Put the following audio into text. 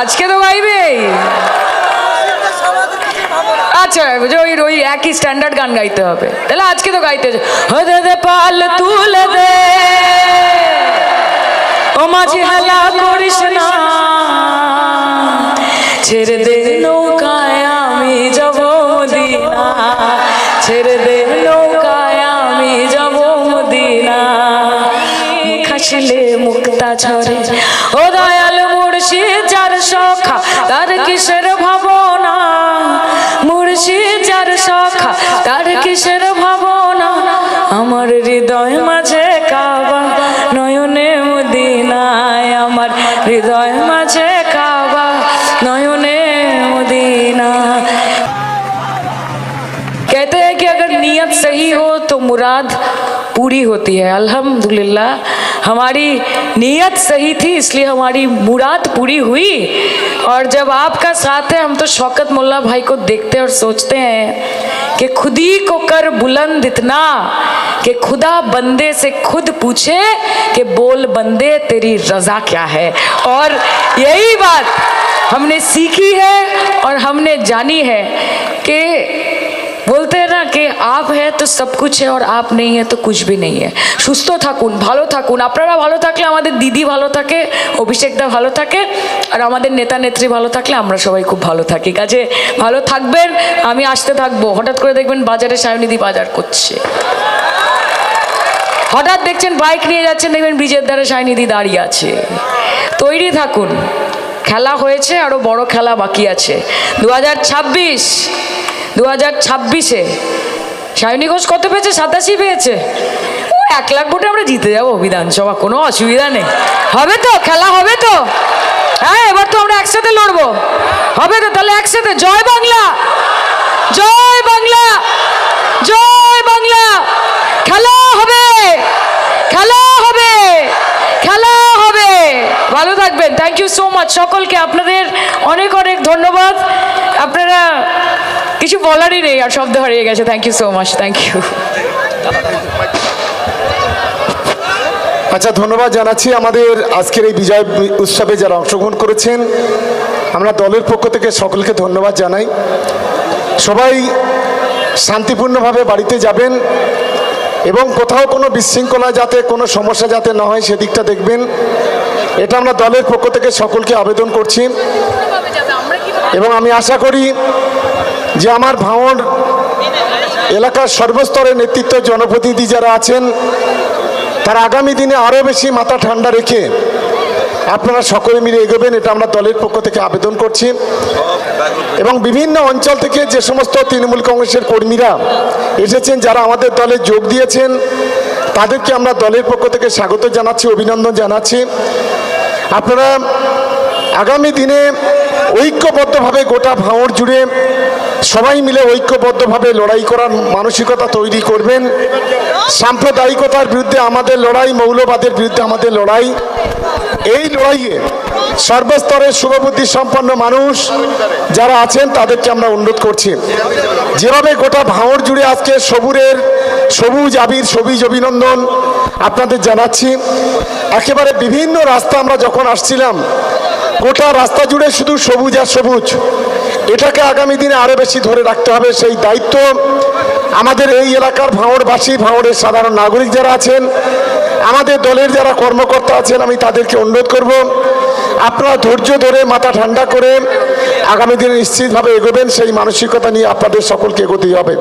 আজকে তো গাইবেই আচ্ছা ওই ওই একই স্ট্যান্ডার্ড গান গাইতে হবে। তাহলে আজকে তো গাইতে হবে। হো দে পাল তুলে দে। ও মাঝি করিস না। ছেড়ে দে নৌকায় আমি যাব মদিনা। ছেড়ে দে নৌকায় আমি যাব মুক্তা ঝরে। তার কিসের ভাবনা মুর্শিদ যার সখা তার কিসের ভাবনা আমার হৃদয় মাঝে কাবা নয়নে মদিনায় আমার হৃদয় মাঝে কাবা নয়নে মদিনা कहते हैं कि अगर नीयत सही हो तो मुराद पूरी होती है अल्हम्दुलिल्लाह हमारी नीयत सही थी, इसलिए हमारी मुराद पूरी हुई। और जब आपका साथ है, हम तो शौकत मुल्ला भाई को देखते और सोचते हैं कि खुद ही को कर बुलंद इतना कि खुदा बंदे से खुद पूछे कि बोल बंदे, तेरी रजा क्या है? और यही बात हमने सीखी है और हमने जानी है कि आप है তো সব कुछ है और आप नहीं है तो कुछ भी नहीं है সুস্থ থাকুন ভালো থাকুন আপনারা ভালো থাকলে আমাদের দিদি ভালো থাকে অভিষেকদা ভালো থাকে আর আমাদের নেতা নেত্রী ভালো থাকলে আমরা সবাই খুব ভালো থাকি কাজে ভালো থাকবেন আমি আসতে থাকবো হঠাৎ করে দেখবেন বাজারে সায়নিধি বাজার করছে হঠাৎ দেখছেন বাইক নিয়ে যাচ্ছেন দেখবেন ব্রিজের ধারে সায়নিধি দাঁড়িয়ে আছে তৈরি থাকুন খেলা হয়েছে আরও বড় খেলা বাকি আছে দু হাজার ছাব্বিশ দু হাজার ছাব্বিশে সায়নী ঘোষ কত পেয়েছে? সাতাশি পেয়েছে। ও, এক লাখ ভোটে আমরা জিতে যাব বিধানসভা, কোনো অসুবিধা নেই। হবে তো, খেলা হবে তো। হ্যাঁ এবার তো আমরা একসাথে লড়বো। হবে তো, তাহলে একসাথে। জয় বাংলা! জয় বাংলা! জয় বাংলা! খেলা হবে! খেলা হবে! খেলা হবে! ভালো থাকবেন। থ্যাংক ইউ সো মাচ সকলকে। আপনাদের অনেক অনেক ধন্যবাদ। আপনারা কিছু বলারই নেই আর শব্দ হারিয়ে গেছে। Thank you so much thank you আচ্ছা ধন্যবাদ জানাচ্ছি আমাদের আজকের এই বিজয় উৎসবে যারা অংশগ্রহণ করেছেন। আমরা দলের পক্ষ থেকে সকলকে ধন্যবাদ জানাই। সবাই শান্তিপূর্ণভাবে বাড়িতে যাবেন এবং কোথাও কোনো বিশৃঙ্খলা যাতে কোনো সমস্যা যাতে না হয় সেদিকটা দেখবেন। এটা আমরা দলের পক্ষ থেকে সকলকে আবেদন করছি। এবং আমি আশা করি যে আমার ভাঙড় এলাকার সর্বস্তরের নেতৃত্ব জনপ্রতিনিধি যারা আছেন, তারা আগামী দিনে আরও বেশি মাথা ঠান্ডা রেখে আপনারা সকলে মিলে এগোবেন, এটা আমরা দলের পক্ষ থেকে আবেদন করছি। এবং বিভিন্ন অঞ্চল থেকে যে সমস্ত তৃণমূল কংগ্রেসের কর্মীরা এসেছেন, যারা আমাদের দলে যোগ দিয়েছেন, তাদেরকে আমরা দলের পক্ষ থেকে স্বাগত জানাচ্ছি, অভিনন্দন জানাচ্ছি। আপনারা আগামী দিনে ঐক্যবদ্ধভাবে গোটা ভাঙড় জুড়ে সবাই মিলে ঐক্যবদ্ধভাবে লড়াই করার মানসিকতা তৈরি করবেন। সাম্প্রদায়িকতার বিরুদ্ধে আমাদের লড়াই, মৌলবাদের বিরুদ্ধে আমাদের লড়াই। এই লড়াইয়ে সর্বস্তরের শুভবুদ্ধি সম্পন্ন মানুষ যারা আছেন, তাদেরকে আমরা অনুরোধ করছি। যেভাবে গোটা ভাঙড় জুড়ে আজকে সবুরের সবুজ আবির, সবুজ অভিনন্দন আপনাদের জানাচ্ছি। একেবারে বিভিন্ন রাস্তা আমরা যখন আসছিলাম, গোটা রাস্তা জুড়ে শুধু সবুজ আর সবুজ। এটাকে আগামী দিনে আরও বেশি ধরে রাখতে হবে, সেই দায়িত্ব আমাদের এই এলাকার ভাঙড়বাসী, ভাঙড়ের সাধারণ নাগরিক যারা আছেন, আমাদের দলের যারা কর্মকর্তা আছেন, আমি তাদেরকে অনুরোধ করব, আপনারা ধৈর্য ধরে মাথা ঠান্ডা করে আগামী দিনে নিশ্চিতভাবে এগোবেন, সেই মানসিকতা নিয়ে আপনাদের সকলকে এগোতেই হবে।